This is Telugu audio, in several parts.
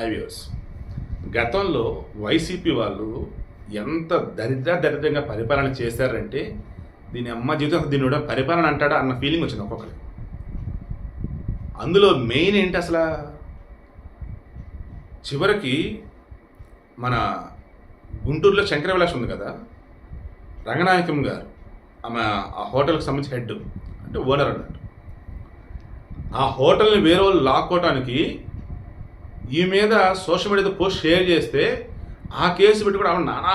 హైవేస్ గతంలో వైసీపీ వాళ్ళు ఎంత దరిద్ర దరిద్రంగా పరిపాలన చేశారంటే దీని అమ్మ జీవితం దీని కూడా పరిపాలన అంటాడా అన్న ఫీలింగ్ వచ్చింది ఒక్కొక్కరికి. అందులో మెయిన్ ఏంటి అసలు? చివరికి మన గుంటూరులో శంకర విలాస్ ఉంది కదా రంగనాయకం గారు ఆమె ఆ హోటల్కి సంబంధించి హెడ్ అంటే ఓనర్ అన్నట్టు. ఆ హోటల్ని వేరే వాళ్ళు లాక్కోవటానికి ఈ మీద సోషల్ మీడియాతో పోస్ట్ షేర్ చేస్తే ఆ కేసు పెట్టి కూడా ఆమె నానా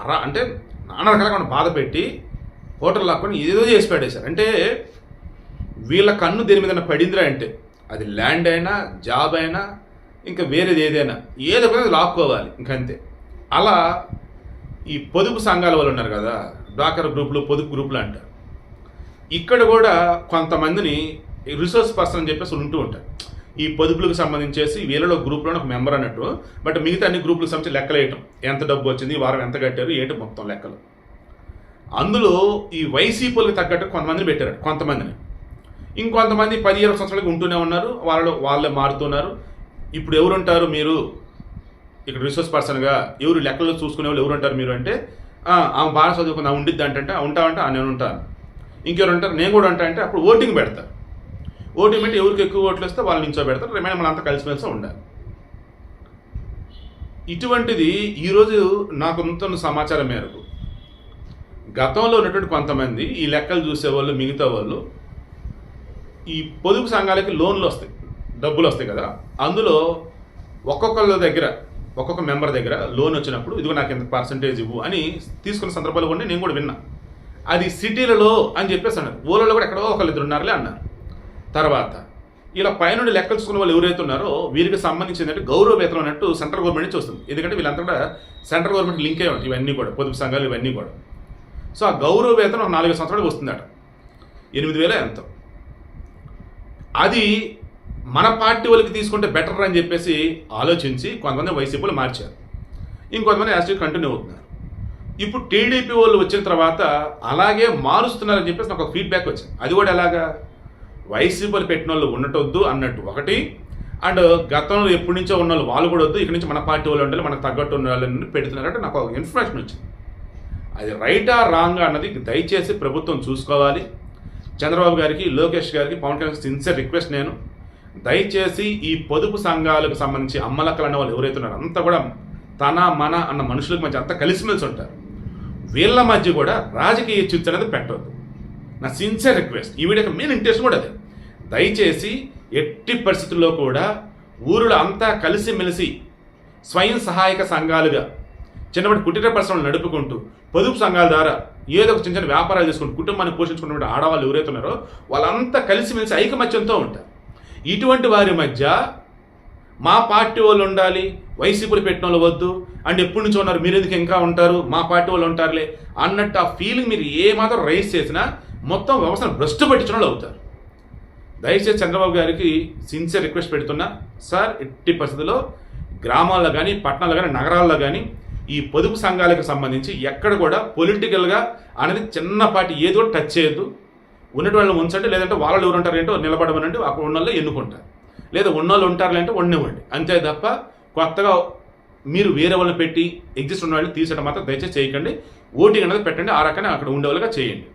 అరా అంటే నానా రకాలుగా ఆమెను బాధ పెట్టి హోటల్ లాక్కొని ఏదో చేసి పెట్టేశారు అంటే వీళ్ళ కన్ను దేని మీద పడిందిరా అంటే అది ల్యాండ్ అయినా జాబ్ అయినా ఇంకా వేరేది ఏదైనా. ఏదో ఒకటి లాక్కోవాలి ఇంకంతే అలా ఈ పొదుపు సంఘాల వాళ్ళు ఉన్నారు కదా డ్వాకర్ గ్రూపులు పొదుపు గ్రూపులు అంటారు ఇక్కడ కూడా కొంతమందిని రిసోర్స్ పర్సన్ అని చెప్పేసి ఉంటూ ఉంటారు. ఈ పొదుపులకు సంబంధించేసి వీళ్ళలో గ్రూప్లో ఒక మెంబర్ అన్నట్టు. బట్ మిగతా అన్ని గ్రూపులకు సంబంధించి లెక్కలేయటం. ఎంత డబ్బు వచ్చింది వారం ఎంత కట్టారు ఏంటి మొత్తం లెక్కలు. అందులో ఈ వైసీపీలకు తగ్గట్టు కొంతమందిని పెట్టారు కొంతమందిని. ఇంకొంతమంది పది ఇరవై సంవత్సరాలకు ఉంటూనే ఉన్నారు వాళ్ళు వాళ్ళే మారుతున్నారు. ఇప్పుడు ఎవరుంటారు మీరు? ఇక్కడ రిసోర్స్ పర్సన్గా ఎవరు లెక్కలు చూసుకునే వాళ్ళు ఎవరుంటారు మీరు అంటే ఆమె బాగా చదువుకున్నా ఉండిద్ది అంటే ఉంటావంటే "ఆ, నేను ఉంటాను ఇంకెవరు ఉంటారు? నేను కూడా ఉంటా అంటే అప్పుడు ఓటింగ్ పెడతారు ఓటు పెట్టి ఎవరికి ఎక్కువ ఓట్లు వస్తే వాళ్ళు నించో పెడతారు రిమైన్ మనంతా కలిసిమెలిసి ఉండాలి. ఇటువంటిది ఈరోజు నాకు ఉన్న సమాచారం మేరకు. గతంలో ఉన్నటువంటి కొంతమంది ఈ లెక్కలు చూసేవాళ్ళు మిగతా వాళ్ళు ఈ పొదుపు సంఘాలకి లోన్లు వస్తాయి డబ్బులు వస్తాయి కదా అందులో ఒక్కొక్కళ్ళ దగ్గర ఒక్కొక్క మెంబర్ దగ్గర లోన్ వచ్చినప్పుడు ఇదిగో నాకు ఎంత పర్సంటేజ్ ఇవ్వు అని తీసుకున్న సందర్భాలు కూడా నేను కూడా విన్నా. అది సిటీలలో అని చెప్పేసి అన్నారు. ఊళ్ళలో కూడా ఎక్కడో ఒకళ్ళు ఇద్దరు ఉన్నారులే అన్నారు. తర్వాత ఇలా పైనుండి లెక్కలు చూసుకున్న వాళ్ళు ఎవరైతే ఉన్నారో వీరికి సంబంధించింది అంటే గౌరవ వేతనం అన్నట్టు సెంట్రల్ గవర్నమెంట్ నుంచి వస్తుంది. ఎందుకంటే వీళ్ళంతా కూడా సెంట్రల్ గవర్నమెంట్ లింక్ అయ్యి ఉంటాయి ఇవన్నీ కూడా పొదుపు సంఘాలు ఇవన్నీ కూడా. సో ఆ గౌరవ వేతనం ఒక నాలుగు సంవత్సరాలు వస్తుందట. ఎనిమిది వేల ఎంతో. అది మన పార్టీ వాళ్ళకి తీసుకుంటే బెటర్ అని చెప్పేసి ఆలోచించి కొంతమంది వైసీపీలు మార్చారు. ఇంకొంతమంది యాక్చువల్ కంటిన్యూ అవుతున్నారు. ఇప్పుడు టీడీపీ వాళ్ళు వచ్చిన తర్వాత అలాగే మారుస్తున్నారని చెప్పేసి నాకు ఒక ఫీడ్బ్యాక్ వచ్చింది. అది కూడా ఎలాగా? వైసీపీలు పెట్టిన వాళ్ళు ఉండటొద్దు అన్నట్టు ఒకటి. అండ్ గతంలో ఎప్పటి నుంచో ఉన్న వాళ్ళు వాళ్ళు కూడా వద్దు ఇక్కడ నుంచి మన పార్టీ వాళ్ళు ఉండాలి మనకు తగ్గట్టు ఉన్న వాళ్ళని పెడుతున్నారంటే నాకు ఒక ఇన్ఫర్మేషన్ వచ్చింది. అది రైటా రాంగ్ అన్నది దయచేసి ప్రభుత్వం చూసుకోవాలి. చంద్రబాబు గారికి లోకేష్ గారికి పవన్ కళ్యాణ్ సిన్సియర్ రిక్వెస్ట్ నేను. దయచేసి ఈ పొదుపు సంఘాలకు సంబంధించి అమ్మలక్కలు అన్న వాళ్ళు ఎవరైతే ఉన్నారో అంతా కూడా తన మన అన్న మనుషులకు మధ్య అంతా కలిసిమెలిసి ఉంటారు. వీళ్ళ మధ్య కూడా రాజకీయ చిచ్చు అనేది పెట్టవద్దు నా సిన్సియర్ రిక్వెస్ట్ ఈ వీడియో మెయిన్ ఇంట్రెస్ట్ కూడా అదే. దయచేసి ఎట్టి పరిస్థితుల్లో కూడా ఊరిలో అంతా కలిసిమెలిసి స్వయం సహాయక సంఘాలుగా చిన్నప్పటి కుటీర పరిశ్రమలు నడుపుకుంటూ పొదుపు సంఘాల ద్వారా ఏదో ఒక చిన్న చిన్న వ్యాపారాలు చేసుకుంటూ కుటుంబాన్ని పోషించుకున్నటువంటి ఆడవాళ్ళు ఎవరైతే ఉన్నారో వాళ్ళంతా కలిసిమెలిసి ఐకమత్యంతో ఉంటారు. ఇటువంటి వారి మధ్య మా పార్టీ వాళ్ళు ఉండాలి వైసీపీలు పెట్టిన వాళ్ళు వద్దు అండ్ ఎప్పటి నుంచి ఉన్నారు మీరు ఎందుకు ఇంకా ఉంటారు మా పార్టీ వాళ్ళు ఉంటారులే అన్నట్టు ఆ ఫీలింగ్ మీరు ఏమాత్రం రైస్ చేసినా మొత్తం వ్యవస్థను భ్రష్టు పట్టించిన వాళ్ళు అవుతారు. దయచేసి చంద్రబాబు గారికి సిన్సియర్ రిక్వెస్ట్ పెడుతున్నా. సార్ ఎట్టి పరిస్థితుల్లో గ్రామాల్లో కానీ పట్టణాల్లో కానీ నగరాల్లో కానీ ఈ పొదుపు సంఘాలకు సంబంధించి ఎక్కడ కూడా పొలిటికల్గా అనేది చిన్నపాటి ఏది కూడా టచ్ చేయొద్దు. ఉన్నటి వాళ్ళని ఉంచండి లేదంటే వాళ్ళు ఎవరు ఉంటారు ఏంటో నిలబడమనండి అక్కడ ఉన్న వాళ్ళు ఎన్నుకుంటారు. లేదా ఉన్న వాళ్ళు ఉంటారు అంటే ఉండనివ్వండి అంతే తప్ప కొత్తగా మీరు వేరే వాళ్ళని పెట్టి ఎగ్జిస్ట్ ఉన్న వాళ్ళని తీసేయడం మాత్రం దయచేసి చేయకండి. ఓటింగ్ అనేది పెట్టండి ఆ రకంగా అక్కడ ఉండేవాళ్ళుగా చేయండి.